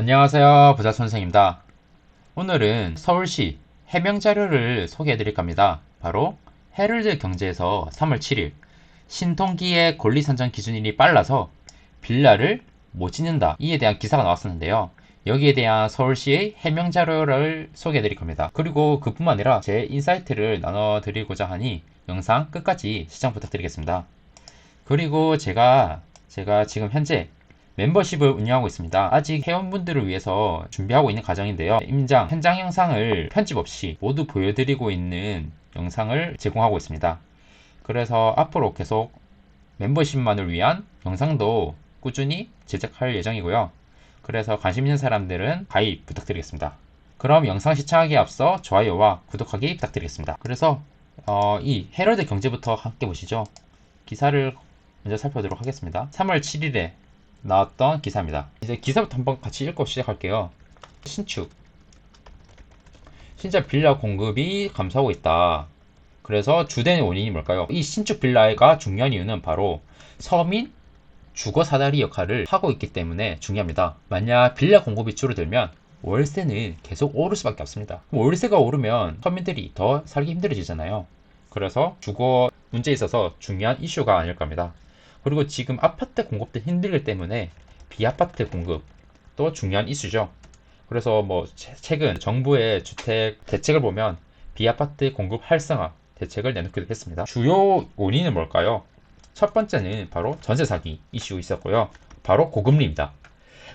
안녕하세요. 부자선생입니다. 오늘은 서울시 해명 자료를 소개해 드릴까 합니다. 바로 헤럴드 경제에서 3월 7일 신통기의 권리 산정 기준일이 빨라서 빌라를 못 짓는다. 이에 대한 기사가 나왔었는데요. 여기에 대한 서울시의 해명 자료를 소개해 드릴 겁니다. 그리고 그뿐만 아니라 제 인사이트를 나눠 드리고자 하니 영상 끝까지 시청 부탁드리겠습니다. 그리고 제가 제가 지금 현재 멤버십을 운영하고 있습니다. 아직 회원분들을 위해서 준비하고 있는 과정인데요. 임장, 현장 영상을 편집 없이 모두 보여드리고 있는 영상을 제공하고 있습니다. 그래서 앞으로 계속 멤버십만을 위한 영상도 꾸준히 제작할 예정이고요. 그래서 관심 있는 사람들은 가입 부탁드리겠습니다. 그럼 영상 시청하기에 앞서 좋아요와 구독하기 부탁드리겠습니다. 그래서 어, 이 헤럴드 경제부터 함께 보시죠. 기사를 먼저 살펴보도록 하겠습니다. 3월 7일에 나왔던 기사입니다. 이제 기사부터 한번 같이 읽고 시작할게요. 신축. 신자 빌라 공급이 감소하고 있다. 그래서 주된 원인이 뭘까요? 이 신축 빌라가 중요한 이유는 바로 서민 주거 사다리 역할을 하고 있기 때문에 중요합니다. 만약 빌라 공급이 줄어들면 월세는 계속 오를 수밖에 없습니다. 월세가 오르면 서민들이 더 살기 힘들어지잖아요. 그래서 주거 문제에 있어서 중요한 이슈가 아닐 겁니다. 그리고 지금 아파트 공급도 힘들기 때문에 비아파트 공급도 중요한 이슈죠. 그래서 뭐 최근 정부의 주택 대책을 보면 비아파트 공급 활성화 대책을 내놓기도 했습니다. 주요 원인은 뭘까요? 첫 번째는 바로 전세 사기 이슈 있었고요. 바로 고금리입니다.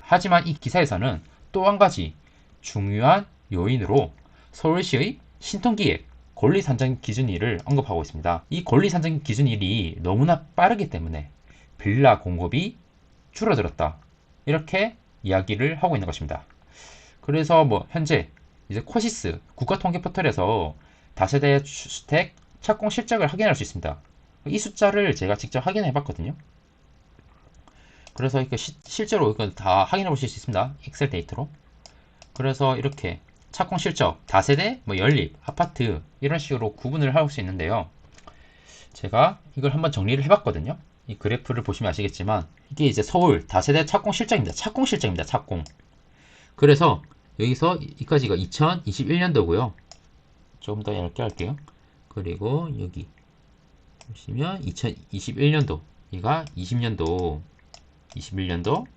하지만 이 기사에서는 또 한 가지 중요한 요인으로 서울시의 신통기획 권리 산정 기준일을 언급하고 있습니다. 이 권리 산정 기준일이 너무나 빠르기 때문에 빌라 공급이 줄어들었다. 이렇게 이야기를 하고 있는 것입니다. 그래서 뭐 현재 이제 코시스 국가통계 포털에서 다세대 주택 착공 실적을 확인할 수 있습니다. 이 숫자를 제가 직접 확인해 봤거든요. 그래서 시, 실제로 이거 다 확인해 보실 수 있습니다. 엑셀 데이터로. 그래서 이렇게 착공 실적, 다세대, 뭐 연립, 아파트 이런 식으로 구분을 할 수 있는데요. 제가 이걸 한번 정리를 해봤거든요. 이 그래프를 보시면 아시겠지만 이게 이제 서울 다세대 착공 실적입니다. 착공 실적입니다. 착공. 그래서 여기서 이까지가 2021년도고요. 조금 더 얇게 할게요. 그리고 여기 보시면 2021년도 얘가 20년도 21년도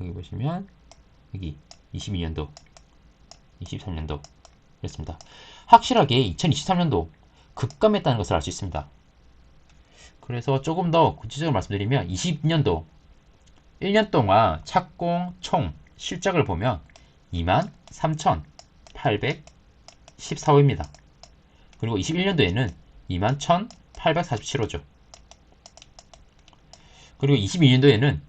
여기 보시면 여기 22년도 23년도 였습니다. 확실하게 2023년도 급감했다는 것을 알 수 있습니다. 그래서 조금 더 구체적으로 말씀드리면 20년도 1년 동안 착공 총 실적을 보면 23,814호입니다. 그리고 21년도에는 21,847호죠. 그리고 22년도에는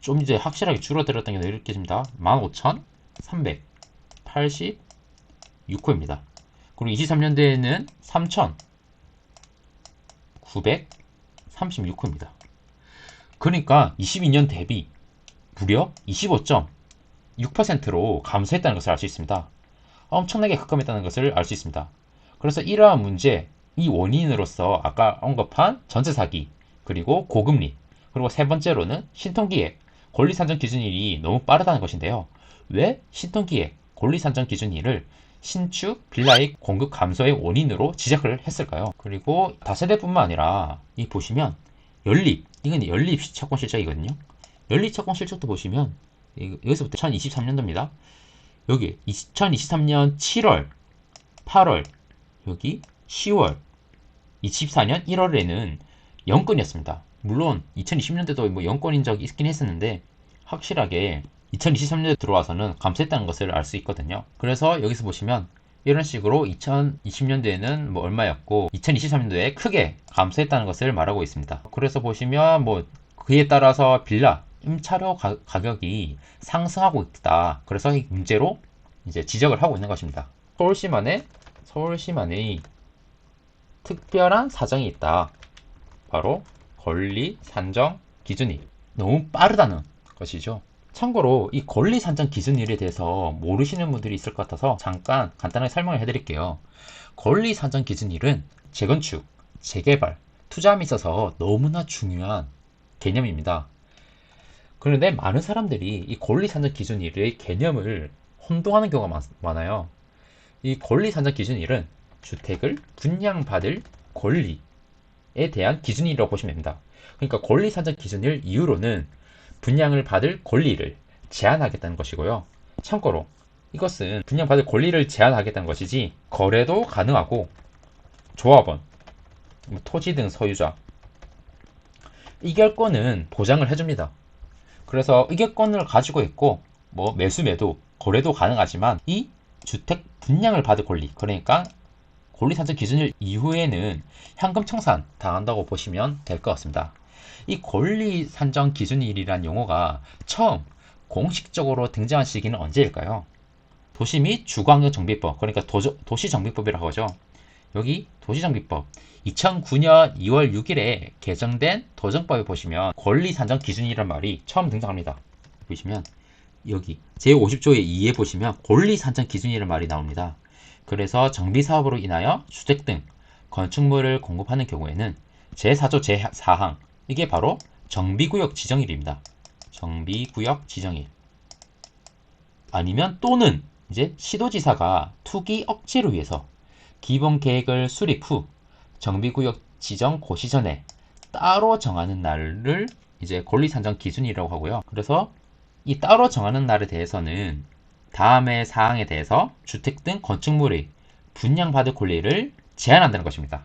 좀 이제 확실하게 줄어들었다는 게 느껴집니다. 15,386호입니다. 그리고 23년도에는 3,936호입니다. 그러니까 22년 대비 무려 25.6%로 감소했다는 것을 알 수 있습니다. 엄청나게 급감했다는 것을 알 수 있습니다. 그래서 이러한 문제, 이 원인으로서 아까 언급한 전세 사기, 그리고 고금리, 그리고 세 번째로는 신통기획, 권리산정 기준일이 너무 빠르다는 것인데요. 왜 신통기획, 권리산정 기준일을 신축 빌라의 공급 감소의 원인으로 지적을 했을까요? 그리고 다세대뿐만 아니라 이 보시면 연립, 이건 연립 채권 실적이거든요. 연립 채권 실적도 보시면 여기서부터 2023년도입니다. 여기 2023년 7월, 8월, 여기 10월, 24년 1월에는 영건이었습니다. 물론 2020년대도 뭐 영건인 적이 있긴 했었는데 확실하게 2023년에 들어와서는 감소했다는 것을 알 수 있거든요. 그래서 여기서 보시면 이런 식으로 2020년도에는 뭐 얼마였고 2023년도에 크게 감소했다는 것을 말하고 있습니다. 그래서 보시면 뭐 그에 따라서 빌라 임차료 가, 격이 상승하고 있다. 그래서 이 문제로 이제 지적을 하고 있는 것입니다. 서울시만의 서울시만의 특별한 사정이 있다. 바로 권리 산정 기준이 너무 빠르다는 것이죠. 참고로 이 권리 산정 기준일에 대해서 모르시는 분들이 있을 것 같아서 잠깐 간단하게 설명을 해드릴게요. 권리 산정 기준일은 재건축, 재개발, 투자함에 있어서 너무나 중요한 개념입니다. 그런데 많은 사람들이 이 권리산정 기준일의 개념을 혼동하는 경우가 많, 아요이 권리산정 기준일은 주택을 분양받을 권리에 대한 기준이라고 보시면 됩니다. 그러니까 권리산정 기준일 이후로는 분양을 받을 권리를 제한하겠다는 것이고요. 참고로 이것은 분양받을 권리를 제한하겠다는 것이지 거래도 가능하고 조합원, 뭐 토지 등 소유자 이결권은 보장을 해줍니다. 그래서 이결권을 가지고 있고 뭐 매수 매도 거래도 가능하지만 이 주택 분양을 받을 권리 그러니까 권리 산정 기준일 이후에는 현금 청산 당한다고 보시면 될 것 같습니다. 이 권리 산정 기준일이란 용어가 처음 공식적으로 등장한 시기는 언제일까요? 도시 및 주거환경 정비법 그러니까 도, 시 정비법이라고 하죠. 여기 도시정비법 2009년 2월 6일에 개정된 도정법에 보시면 권리 산정 기준이란 말이 처음 등장합니다. 보시면 여기 제50조의 2에 보시면 권리 산정 기준이라는 말이 나옵니다. 그래서 정비 사업으로 인하여 주택 등 건축물을 공급하는 경우에는 제4조 제4항 이게 바로 정비구역 지정일입니다. 정비구역 지정일 아니면 또는 이제 시도지사가 투기 억제를 위해서 기본 계획을 수립 후 정비구역 지정 고시 전에 따로 정하는 날을 이제 권리 산정 기준이라고 하고요. 그래서 이 따로 정하는 날에 대해서는 다음의 사항에 대해서 주택 등 건축물의 분양받을 권리를 제한한다는 것입니다.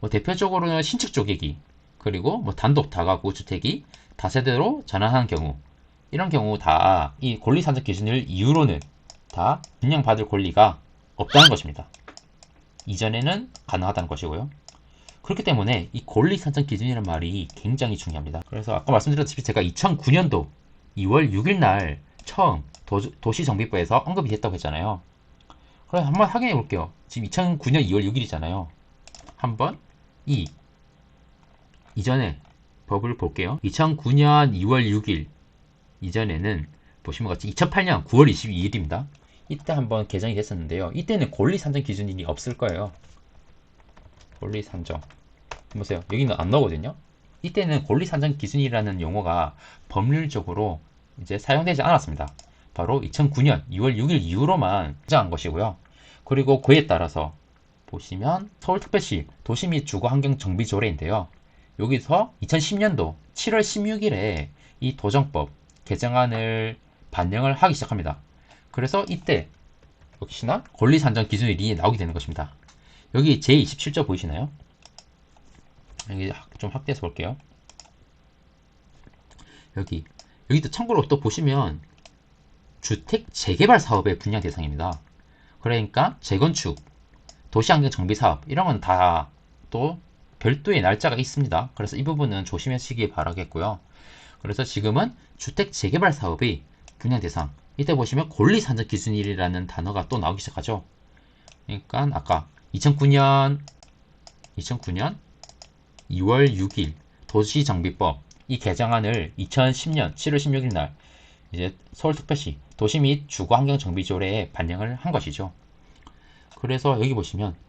뭐 대표적으로는 신축 쪼개기, 그리고 뭐 단독 다가구 주택이 다세대로 전환하는 경우, 이런 경우 다 이 권리 산정 기준을 이유로는 다 분양받을 권리가 없다는 것입니다. 이전에는 가능하다는 것이고요. 그렇기 때문에 이 권리 산정 기준이라는 말이 굉장히 중요합니다. 그래서 아까 말씀드렸다시피 제가 2009년도 2월 6일 날 처음 도, 시정비법에서 언급이 됐다고 했잖아요. 그럼 한번 확인해 볼게요. 지금 2009년 2월 6일이잖아요. 한번 이 이전에 법을 볼게요. 2009년 2월 6일 이전에는 보시면 같이 2008년 9월 22일입니다. 이때 한번 개정이 됐었는데요. 이때는 권리 산정 기준이 없을 거예요. 권리 산정. 보세요. 여기는 안 나오거든요. 이때는 권리 산정 기준이라는 용어가 법률적으로 이제 사용되지 않았습니다. 바로 2009년 2월 6일 이후로만 등장한 것이고요. 그리고 그에 따라서 보시면 서울특별시 도시 및 주거 환경 정비 조례인데요. 여기서 2010년도 7월 16일에 이 도정법 개정안을 반영을 하기 시작합니다. 그래서 이때 역시나 권리산정 기준일이 나오게 되는 것입니다. 여기 제27조 보이시나요? 여기 좀 확대해서 볼게요. 여기 여기도 참고로 또 보시면 주택 재개발 사업의 분양 대상입니다. 그러니까 재건축, 도시환경 정비 사업 이런 건 다 또 별도의 날짜가 있습니다. 그래서 이 부분은 조심하시기 바라겠고요. 그래서 지금은 주택 재개발 사업의 분양 대상 이때 보시면 권리산정 기준일이라는 단어가 또 나오기 시작하죠. 그러니까 아까 2009년 2009년 2월 6일 도시정비법 이 개정안을 2010년 7월 16일 날 이제 서울특별시 도시 및 주거환경정비조례에 반영을 한 것이죠. 그래서 여기 보시면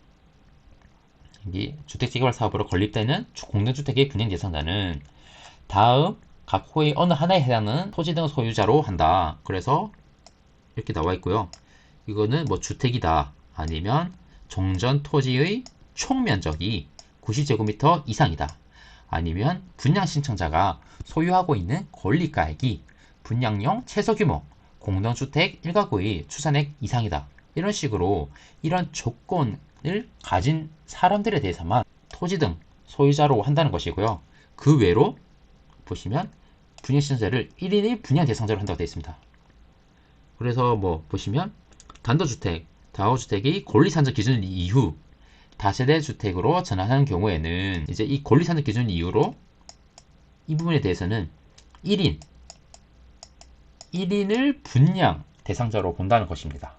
여기 주택재개발 사업으로 건립되는 공동주택의 분양 대상자는 다음 각 호의 어느 하나에 해당하는 토지 등 소유자로 한다. 그래서 이렇게 나와 있고요. 이거는 뭐 주택이다. 아니면 종전 토지의 총 면적이 90제곱미터 이상이다. 아니면 분양 신청자가 소유하고 있는 권리가액이 분양용 최소 규모 공동주택 1가구의 추산액 이상이다. 이런 식으로 이런 조건 을 가진 사람들에 대해서만 토지 등 소유자로 한다는 것이고요. 그 외로 보시면 분양 신청자를 1인의 분양 대상자로 한다고 되어 있습니다. 그래서 뭐 보시면 단독주택, 다가구주택이 권리산정 기준 이후 다세대 주택으로 전환하는 경우에는 이제 이 권리산정 기준 이후로 이 부분에 대해서는 1인 1인을 분양 대상자로 본다는 것입니다.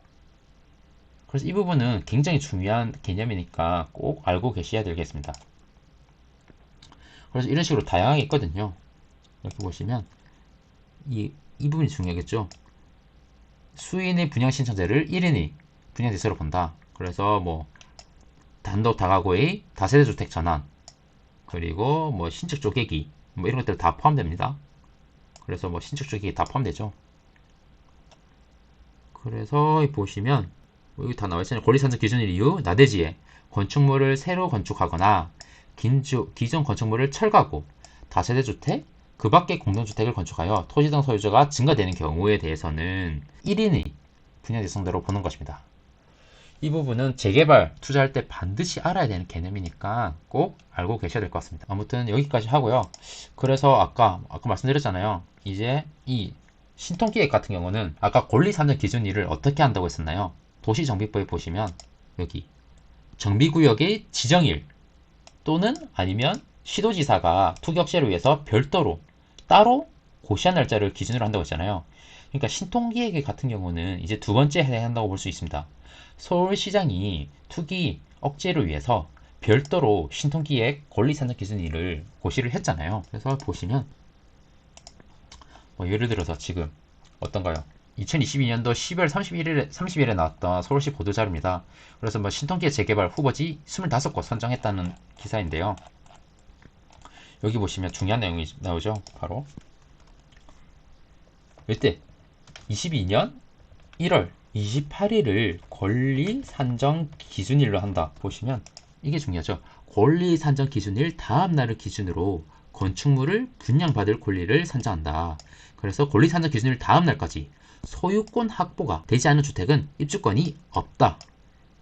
그래서 이 부분은 굉장히 중요한 개념이니까 꼭 알고 계셔야 되겠습니다. 그래서 이런 식으로 다양하게 있거든요. 이렇게 보시면 이, 이 부분이 중요하겠죠. 수인의 분양 신청자를 1인이 분양 대세로 본다. 그래서 뭐 단독 다가구의 다세대 주택 전환 그리고 뭐 신축 쪼개기 뭐 이런 것들 다 포함됩니다. 그래서 뭐 신축 주기 다 포함되죠. 그래서 보시면 여기 다 나와 있잖아요. 권리산정 기준일 이유 나대지에 건축물을 새로 건축하거나 긴주, 기존 건축물을 철거하고 다세대 주택, 그 밖의 공동주택을 건축하여 토지 등 소유자가 증가되는 경우에 대해서는 1인의 분야 대상대로 보는 것입니다. 이 부분은 재개발 투자할 때 반드시 알아야 되는 개념이니까 꼭 알고 계셔야 될 것 같습니다. 아무튼 여기까지 하고요. 그래서 아까 아까 말씀드렸잖아요. 이제 이 신통기획 같은 경우는 아까 권리 산정 기준일을 어떻게 한다고 했었나요? 도시정비법에 보시면 여기 정비구역의 지정일 또는 아니면 시도지사가 투격시를 위해서 별도로 따로 고시한 날짜를 기준으로 한다고 했잖아요. 그러니까 신통기획 같은 경우는 이제 두 번째 해야 한다고 볼 수 있습니다. 서울시장이 투기 억제를 위해서 별도로 신통기획 권리산정 기준일을 고시를 했잖아요. 그래서 보시면 뭐 예를 들어서 지금 어떤가요? 2022년도 12월 31일에, 30일에 나왔던 서울시 보도자료입니다. 그래서 뭐 신통기획 재개발 후보지 25곳 선정했다는 기사인데요. 여기 보시면 중요한 내용이 나오죠. 바로 이때 22년 1월 28일을 권리 산정 기준일로 한다. 보시면 이게 중요하죠. 권리 산정 기준일 다음 날을 기준으로 건축물을 분양받을 권리를 산정한다. 그래서 권리 산정 기준일 다음 날까지 소유권 확보가 되지 않은 주택은 입주권이 없다.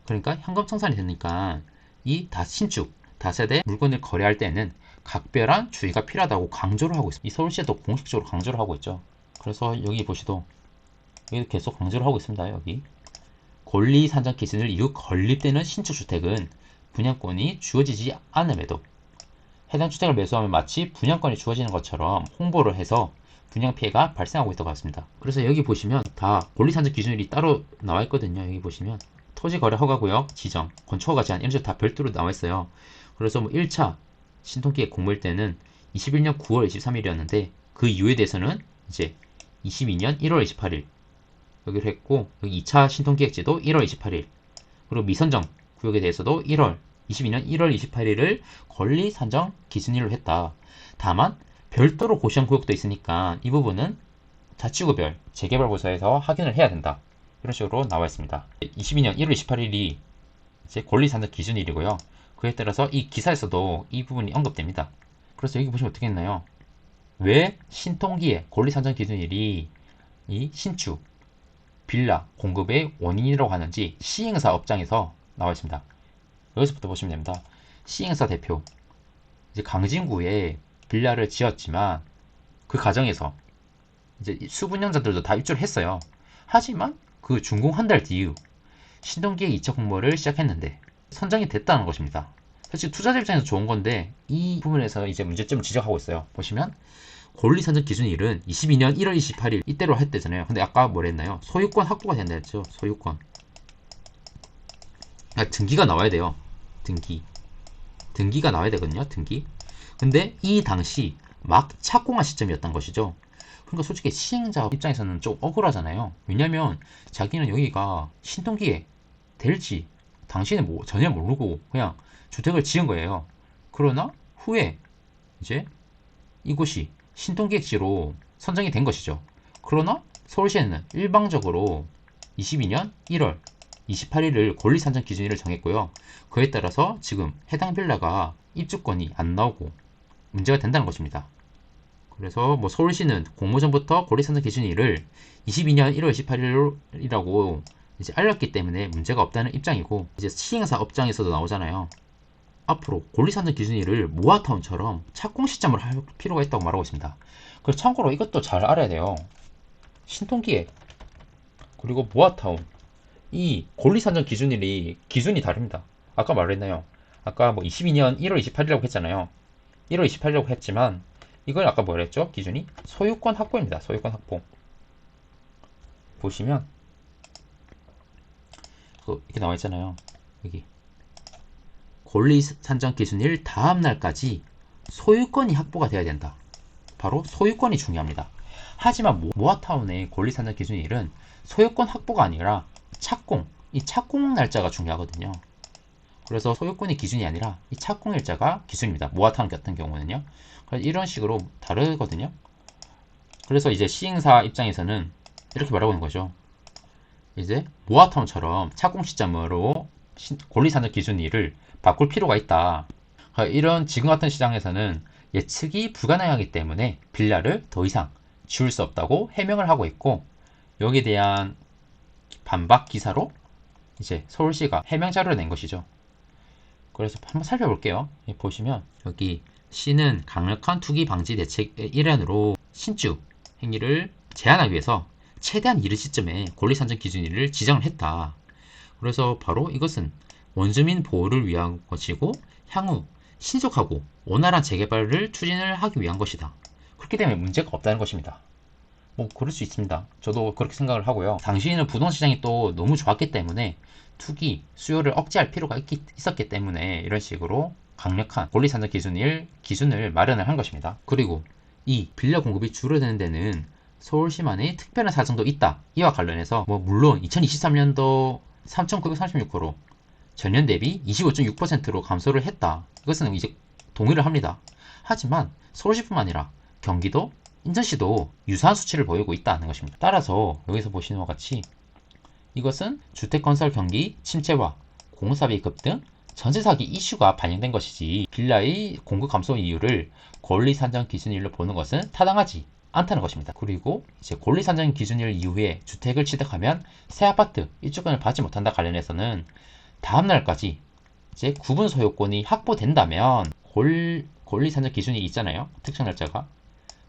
그러니까 현금 청산이 되니까 이 다신축, 다세대 물건을 거래할 때는 각별한 주의가 필요하다고 강조를 하고 있습니다. 이 서울시에도 공식적으로 강조를 하고 있죠. 그래서 여기 보시도 여기 계속 강조를 하고 있습니다. 여기 권리 산정 기준을 이후 건립되는 신축 주택은 분양권이 주어지지 않음에도 해당 주택을 매수하면 마치 분양권이 주어지는 것처럼 홍보를 해서 분양 피해가 발생하고 있다고 봤습니다. 그래서 여기 보시면 다 권리 산정 기준일이 따로 나와 있거든요. 여기 보시면 토지 거래 허가구역 지정, 건축 허가 제한 이런 식으로 다 별도로 나와 있어요. 그래서 뭐 1차 신통기획 공모일 때는 21년 9월 23일이었는데 그 이유에 대해서는 이제 22년 1월 28일 여기를 했고 여기 2차 신통기획제도 1월 28일 그리고 미선정 구역에 대해서도 1월 22년 1월 28일을 권리 산정 기준일로 했다. 다만 별도로 고시한 구역도 있으니까 이 부분은 자치구별 재개발부서에서 확인을 해야 된다. 이런 식으로 나와 있습니다. 22년 1월 28일이 이제 권리 산정 기준일이고요. 그에 따라서 이 기사에서도 이 부분이 언급됩니다. 그래서 여기 보시면 어떻게 했나요? 왜 신통기의 권리 산정 기준일이 이 신축, 빌라 공급의 원인이라고 하는지 시행사 업장에서 나와 있습니다. 여기서부터 보시면 됩니다. 시행사 대표 이제 강진구에 빌라를 지었지만 그 과정에서 이제 수분양자들도 다 입주를 했어요. 하지만 그 준공 한 달 뒤 신동기획 2차 공모를 시작했는데 선정이 됐다는 것입니다. 사실 투자자 입장에서 좋은 건데 이 부분에서 이제 문제점을 지적하고 있어요. 보시면 권리 산정 기준일은 22년 1월 28일 이때로 했대잖아요. 근데 아까 뭐라 했나요? 소유권 확보가 된다 했죠. 소유권. 아, 등기가 나와야 돼요. 등기. 등기가 나와야 되거든요. 등기. 근데 이 당시 막 착공한 시점이었던 것이죠. 그러니까 솔직히 시행자 입장에서는 좀 억울하잖아요. 왜냐면 자기는 여기가 신통기에 될지 당신은 뭐 전혀 모르고 그냥 주택을 지은 거예요. 그러나 후에 이제 이곳이 신통기획지로 선정이 된 것이죠. 그러나 서울시에는 일방적으로 22년 1월 28일을 권리 산정 기준일을 정했고요. 그에 따라서 지금 해당 빌라가 입주권이 안 나오고 문제가 된다는 것입니다. 그래서 뭐 서울시는 공모전부터 권리산정 기준일을 22년 1월 28일이라고 이제 알렸기 때문에 문제가 없다는 입장이고 이제 시행사 업장에서도 나오잖아요. 앞으로 권리산정 기준일을 모아타운처럼 착공 시점을 할 필요가 있다고 말하고 있습니다. 그리고 참고로 이것도 잘 알아야 돼요. 신통기획 그리고 모아타운 이 권리산정 기준일이 기준이 다릅니다. 아까 말했나요? 아까 뭐 22년 1월 28일이라고 했잖아요. 1월 28일이라고 했지만 이걸 아까 뭐라 했죠? 기준이 소유권 확보입니다. 소유권 확보. 보시면 그 이렇게 나와 있잖아요. 여기 권리 산정 기준일 다음 날까지 소유권이 확보가 돼야 된다. 바로 소유권이 중요합니다. 하지만 모아타운의 권리 산정 기준일은 소유권 확보가 아니라 착공, 이 착공 날짜가 중요하거든요. 그래서 소유권이 기준이 아니라 이 착공 일자가 기준입니다. 모아타운 같은 경우는요. 그래서 이런 식으로 다르거든요. 그래서 이제 시행사 입장에서는 이렇게 말하고 있는 거죠. 이제 모아타운처럼 착공 시점으로 신- 권리산정 기준일을 바꿀 필요가 있다. 아, 이런 지금 같은 시장에서는 예측이 불가능하기 때문에 빌라를 더 이상 지을 수 없다고 해명을 하고 있고 여기에 대한 반박 기사로 이제 서울시가 해명 자료를 낸 것이죠. 그래서 한번 살펴볼게요. 여기 보시면 여기 시는 강력한 투기 방지 대책의 일환으로 신축 행위를 제한하기 위해서 최대한 이른 시점에 권리산정 기준일을 지정을 했다. 그래서 바로 이것은 원주민 보호를 위한 것이고 향후 신속하고 원활한 재개발을 추진을 하기 위한 것이다. 그렇기 때문에 문제가 없다는 것입니다. 뭐 그럴 수 있습니다. 저도 그렇게 생각을 하고요. 당시에는 부동시장이 또 너무 좋았기 때문에 투기 수요를 억제할 필요가 있기, 있었기 때문에 이런 식으로 강력한 권리산정 기준일 기준을 마련을 한 것입니다. 그리고 이 빌라 공급이 줄어드는 데는 서울시만의 특별한 사정도 있다. 이와 관련해서 뭐 물론 2023년도 3,936호로 전년 대비 25.6%로 감소를 했다. 이것은 이제 동의를 합니다. 하지만 서울시뿐만 아니라 경기도, 인천시도 유사한 수치를 보이고 있다는 것입니다. 따라서 여기서 보시는 것 같이 이것은 주택건설 경기 침체와 공사비 급등, 전세 사기 이슈가 반영된 것이지 빌라의 공급 감소 이유를 권리 산정 기준일로 보는 것은 타당하지 않다는 것입니다. 그리고 이제 권리 산정 기준일 이후에 주택을 취득하면 새 아파트 입주권을 받지 못한다 관련해서는 다음 날까지 이제 구분 소유권이 확보된다면 권, 권리 산정 기준이 있잖아요. 특정 날짜가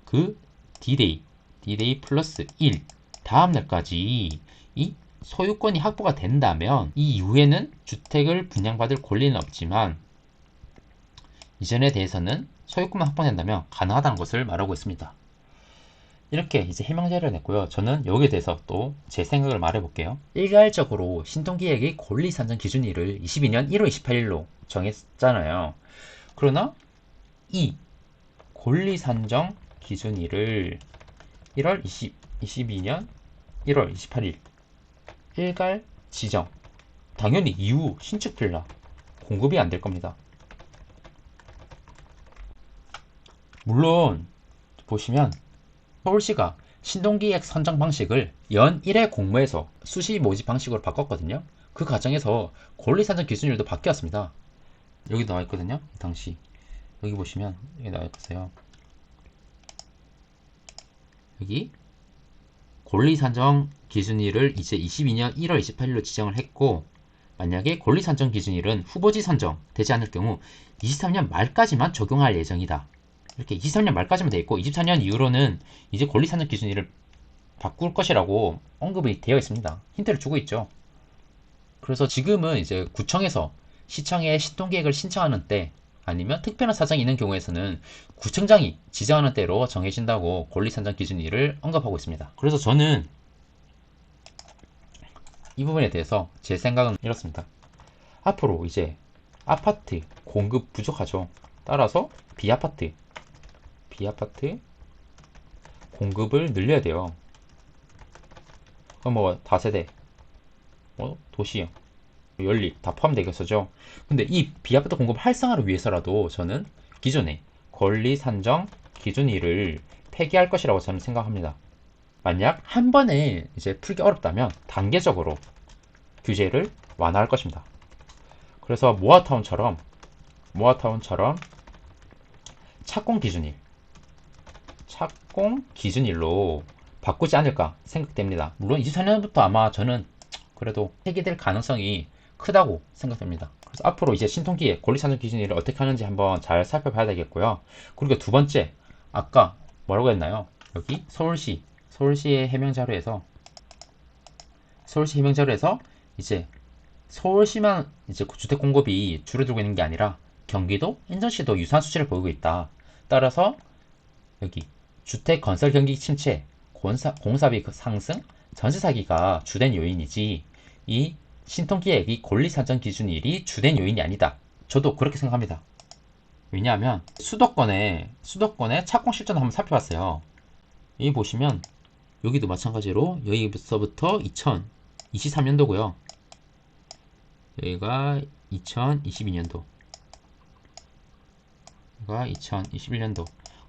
그 D-Day, D-Day 플러스 1 다음 날까지 이 소유권이 확보가 된다면 이 이후에는 주택을 분양받을 권리는 없지만 이전에 대해서는 소유권만 확보된다면 가능하다는 것을 말하고 있습니다. 이렇게 이제 해명 자료를 냈고요. 저는 여기에 대해서 또 제 생각을 말해볼게요. 일괄적으로 신통기획의 권리 산정 기준일을 22년 1월 28일로 정했잖아요. 그러나 이 권리 산정 기준일을 1월 20, 22년 1월 28일 일괄 지정. 당연히 이후 신축 빌라 공급이 안 될 겁니다. 물론 보시면 서울시가 신동기획 선정 방식을 연 1회 공모에서 수시 모집 방식으로 바꿨거든요. 그 과정에서 권리 산정 기준일도 바뀌었습니다. 여기 나와 있거든요. 이 당시 여기 보시면 여기 나와 있어요. 여기 권리 산정 기준일을 이제 22년 1월 28일로 지정을 했고 만약에 권리 산정 기준일은 후보지 선정 되지 않을 경우 23년 말까지만 적용할 예정이다. 이렇게 23년 말까지만 돼 있고 24년 이후로는 이제 권리 산정 기준일을 바꿀 것이라고 언급이 되어 있습니다. 힌트를 주고 있죠. 그래서 지금은 이제 구청에서 시청에 신통계획을 신청하는 때 아니면 특별한 사정이 있는 경우에서는 구청장이 지정하는 때로 정해진다고 권리 산정 기준일을 언급하고 있습니다. 그래서 저는 이 부분에 대해서 제 생각은 이렇습니다. 앞으로 이제 아파트 공급 부족하죠. 따라서 비아파트, 비아파트 공급을 늘려야 돼요. 그럼 뭐 다세대, 뭐 도시형, 연립 다 포함되겠어죠. 근데 이 비아파트 공급 활성화를 위해서라도 저는 기존의 권리 산정 기준일을 폐기할 것이라고 저는 생각합니다. 만약 한 번에 이제 풀기 어렵다면 단계적으로 규제를 완화할 것입니다. 그래서 모아타운처럼 모아타운처럼 착공 기준일 착공 기준일로 바꾸지 않을까 생각됩니다. 물론 24년부터 아마 저는 그래도 폐기될 가능성이 크다고 생각됩니다. 그래서 앞으로 이제 신통기의 권리산정 기준일을 어떻게 하는지 한번 잘 살펴봐야 되겠고요. 그리고 두 번째, 아까 뭐라고 했나요? 여기 서울시, 서울시의 해명 자료에서 서울시 해명 자료에서 이제 서울시만 이제 주택 공급이 줄어들고 있는 게 아니라 경기도, 인천시도 유사한 수치를 보이고 있다. 따라서 여기 주택 건설 경기 침체, 공사, 공사비 상승, 전세 사기가 주된 요인이지 이 신통기획이 권리 산정 기준 일이 주된 요인이 아니다. 저도 그렇게 생각합니다. 왜냐하면 수도권의 수도권의 착공 실전 한번 살펴봤어요. 여기 보시면 여기도 마찬가지로 여기서부터 2023년도고요. 여기가 2022년도. 여기가 2021년도.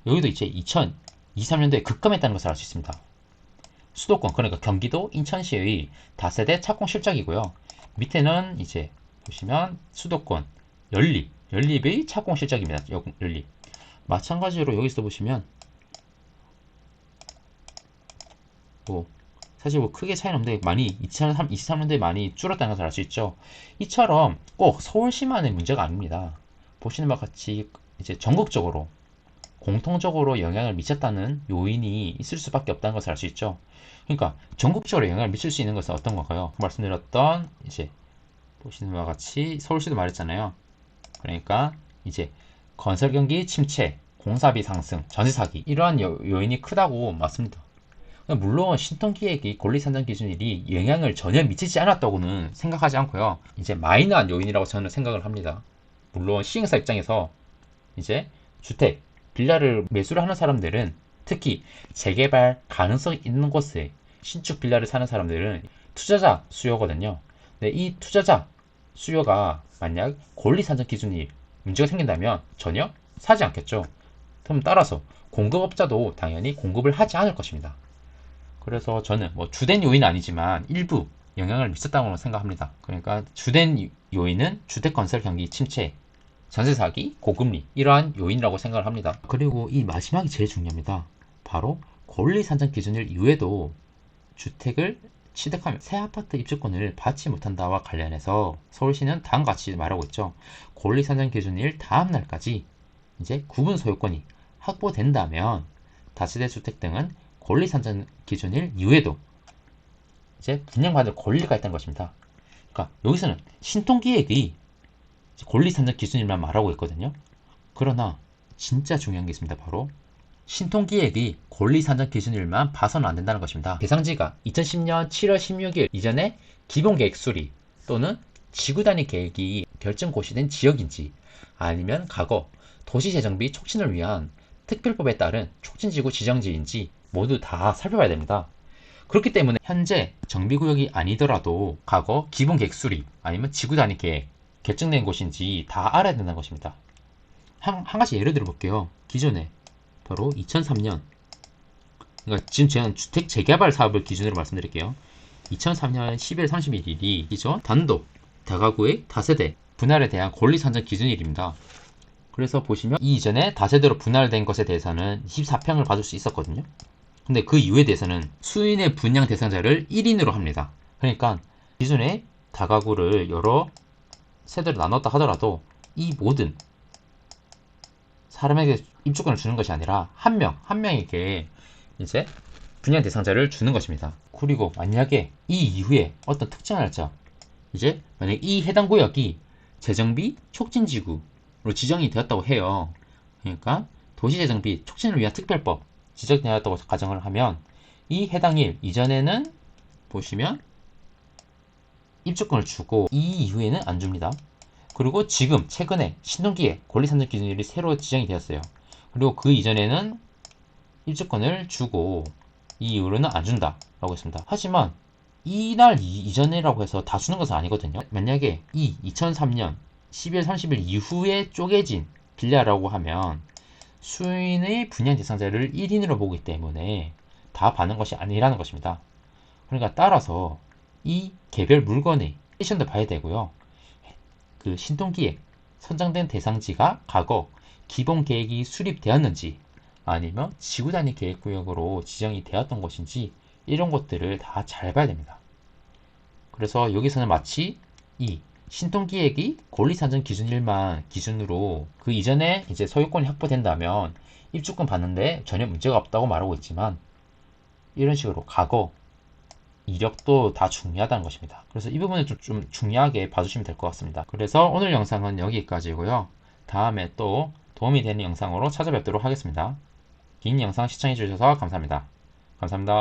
여기도 이제 2000 23년도에 급감했다는 것을 알 수 있습니다. 수도권 그러니까 경기도 인천시의 다세대 착공 실적이고요. 밑에는 이제 보시면 수도권 연립 연립의 착공 실적입니다. 여- 연립 마찬가지로 여기서 보시면 뭐 사실 뭐 크게 차이는 없는데 많이 2003, 23년도에 많이 줄었다는 것을 알 수 있죠. 이처럼 꼭 서울시만의 문제가 아닙니다. 보시는 바와 같이 이제 전국적으로 공통적으로 영향을 미쳤다는 요인이 있을 수밖에 없다는 것을 알 수 있죠. 그러니까 전국적으로 영향을 미칠 수 있는 것은 어떤 건가요? 말씀드렸던 이제 보시는 바와 같이 서울시도 말했잖아요. 그러니까 이제 건설 경기 침체, 공사비 상승, 전세 사기 이러한 요, 요인이 크다고 맞습니다. 물론 신통기획이 권리산정 기준일이 영향을 전혀 미치지 않았다고는 생각하지 않고요. 이제 마이너한 요인이라고 저는 생각을 합니다. 물론 시행사 입장에서 이제 주택, 빌라를 매수를 하는 사람들은 특히 재개발 가능성이 있는 곳에 신축 빌라를 사는 사람들은 투자자 수요거든요. 근데 이 투자자 수요가 만약 권리산정 기준이 문제가 생긴다면 전혀 사지 않겠죠. 그럼 따라서 공급업자도 당연히 공급을 하지 않을 것입니다. 그래서 저는 뭐 주된 요인은 아니지만 일부 영향을 미쳤다고 생각합니다. 그러니까 주된 요인은 주택건설 경기 침체, 전세 사기, 고금리 이러한 요인이라고 생각을 합니다. 그리고 이 마지막이 제일 중요합니다. 바로 권리 산정 기준일 이후에도 주택을 취득하면 새 아파트 입주권을 받지 못한다와 관련해서 서울시는 다음과 같이 말하고 있죠. 권리 산정 기준일 다음 날까지 이제 구분 소유권이 확보된다면 다세대 주택 등은 권리 산정 기준일 이후에도 이제 분양받을 권리가 있다는 것입니다. 그러니까 여기서는 신통기획이 권리 산정 기준일만 말하고 있거든요. 그러나 진짜 중요한 게 있습니다. 바로 신통기획이 권리 산정 기준일만 봐서는 안 된다는 것입니다. 대상지가 2010년 7월 16일 이전에 기본계획 수립 또는 지구 단위 계획이 결정 고시된 지역인지 아니면 과거 도시재정비 촉진을 위한 특별법에 따른 촉진지구 지정지인지 모두 다 살펴봐야 됩니다. 그렇기 때문에 현재 정비구역이 아니더라도 과거 기본계획 수립 아니면 지구 단위 계획 결정된 곳인지 다 알아야 된다는 것입니다. 한, 한 가지 예를 들어 볼게요. 기존에 바로 2003년 그러니까 지금 제가 주택 재개발 사업을 기준으로 말씀드릴게요. 2003년 11월 31일이 기존 단독 다가구의 다세대 분할에 대한 권리 산정 기준일입니다. 그래서 보시면 이 이전에 다세대로 분할된 것에 대해서는 24평을 받을 수 있었거든요. 근데 그 이후에 대해서는 수인의 분양 대상자를 1인으로 합니다. 그러니까 기존에 다가구를 여러 세대로 나눴다 하더라도 이 모든 사람에게 입주권을 주는 것이 아니라 한 명, 한 명에게 이제 분양 대상자를 주는 것입니다. 그리고 만약에 이 이후에 어떤 특정 날짜, 이제 만약 이 해당 구역이 재정비 촉진지구로 지정이 되었다고 해요. 그러니까 도시재정비 촉진을 위한 특별법 지정되었다고 가정을 하면 이 해당 일 이전에는 보시면 입주권을 주고 이 이후에는 안 줍니다. 그리고 지금 최근에 신동기에 권리산정 기준일이 새로 지정이 되었어요. 그리고 그 이전에는 입주권을 주고 이 이후로는 안 준다 라고 했습니다. 하지만 이날 이전이라고 해서 다 주는 것은 아니거든요. 만약에 이 2003년 12월 30일 이후에 쪼개진 빌라라고 하면 수인의 분양 대상자를 1인으로 보기 때문에 다 받는 것이 아니라는 것입니다. 그러니까 따라서 이 개별 물건의 컨디션도 봐야 되고요. 그 신통기획 선정된 대상지가 과거 기본 계획이 수립되었는지 아니면 지구 단위 계획 구역으로 지정이 되었던 것인지 이런 것들을 다 잘 봐야 됩니다. 그래서 여기서는 마치 이 신통기획이 권리산정 기준일만 기준으로 그 이전에 이제 소유권이 확보된다면 입주권 받는데 전혀 문제가 없다고 말하고 있지만 이런 식으로 과거 이력도 다 중요하다는 것입니다. 그래서 이 부분을 좀, 좀 중요하게 봐주시면 될 것 같습니다. 그래서 오늘 영상은 여기까지고요. 다음에 또 도움이 되는 영상으로 찾아뵙도록 하겠습니다. 긴 영상 시청해주셔서 감사합니다. 감사합니다.